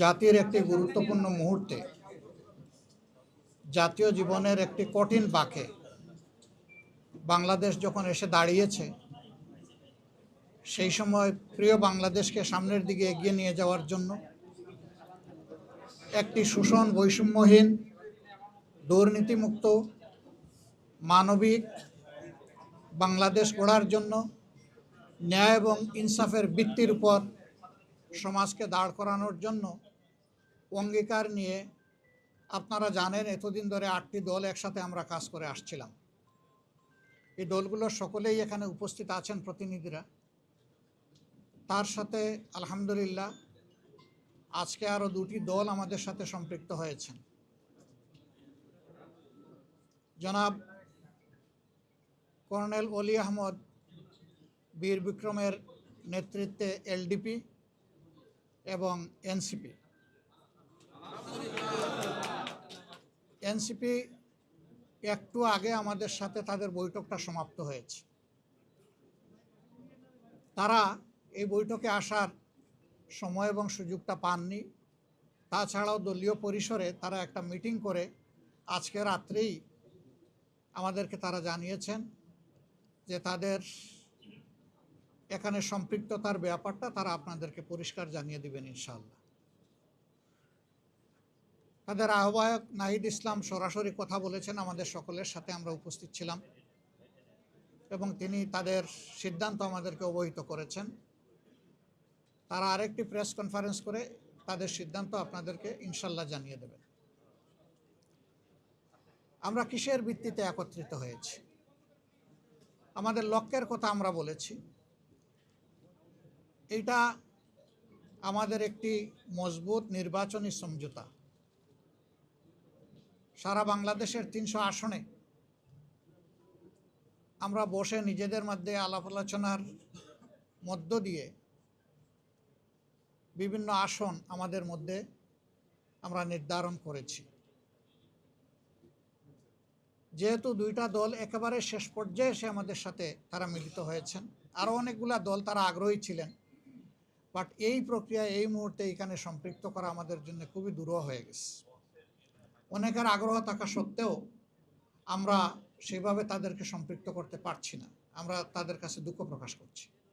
জাতির একটি গুরুত্বপূর্ণ মুহূর্তে, জাতীয় জীবনের একটি কঠিন বাঁকে। বাংলাদেশ যখন এসে দাঁড়িয়েছে, সেই সময় প্রিয় বাংলাদেশকে সামনের দিকে এগিয়ে নিয়ে যাওয়ার জন্য একটি শোষণ বৈষম্যহীন, দুর্নীতিমুক্ত, মানবিক বাংলাদেশ গড়ার জন্য ন্যায় এবং ইনসাফের ভিত্তির উপর সমাজকে দাঁড় করানোর জন্য অঙ্গীকার নিয়ে আপনারা জানেন, এতদিন ধরে আটটি দল একসাথে আমরা কাজ করে আসছিলাম। এই দলগুলোর সকলেই এখানে উপস্থিত আছেন প্রতিনিধিরা। তার সাথে আলহামদুলিল্লাহ আজকে আরও দুটি দল আমাদের সাথে সম্পৃক্ত হয়েছেন। জনাব কর্নেল অলি আহমদ, বীর বিক্রমের নেতৃত্বে এলডিপি এবং এনসিপি। এনসিপি একটু আগে আমাদের সাথে তাদের বৈঠকটা সমাপ্ত হয়েছে। তারা এই বৈঠকে আসার সময় এবং সুযোগটা পাননি। তাছাড়াও দলীয় পরিসরে তারা একটা মিটিং করে আজকে রাত্রেই আমাদেরকে তারা জানিয়েছেন যে তাদের এখানে সম্পৃক্ততার ব্যাপারটা তারা আপনাদেরকে পরিষ্কার জানিয়ে দিবেন ইনশাল্লাহ তাদের আহ্বায়ক নাহিদ ইসলাম সরাসরি কথা বলেছেন, আমাদের সকলের সাথে আমরা উপস্থিত ছিলাম এবং তিনি তাদের সিদ্ধান্ত আমাদেরকে অবহিত করেছেন। তারা আরেকটি প্রেস কনফারেন্স করে তাদের সিদ্ধান্ত আপনাদেরকে ইনশাল্লাহ জানিয়ে দেবেন। আমরা কিসের ভিত্তিতে একত্রিত হয়েছি? আমাদের লক্ষ্যের কথা আমরা বলেছি। এটা আমাদের একটি মজবুত নির্বাচনী সমঝোতা। সারা বাংলাদেশের তিনশো আসনে আমরা বসে নিজেদের মধ্যে আলাপ আলোচনার মধ্য দিয়ে বিভিন্ন আসন আমাদের মধ্যে আমরা নির্ধারণ করেছি। যেহেতু দুইটা দল একেবারে শেষ পর্যায়ে এসে আমাদের সাথে তারা মিলিত হয়েছেন, আরও অনেকগুলা দল তারা আগ্রহী ছিলেন। বাট এই প্রক্রিয়া এই মুহূর্তে এখানে সম্পৃক্ত করা আমাদের জন্য খুবই দূরহ হয়ে গেছে। অনেকের আগ্রহ থাকা সত্ত্বেও আমরা সেভাবে তাদেরকে সম্পৃক্ত করতে পারছি না। আমরা তাদের কাছে দুঃখ প্রকাশ করছি।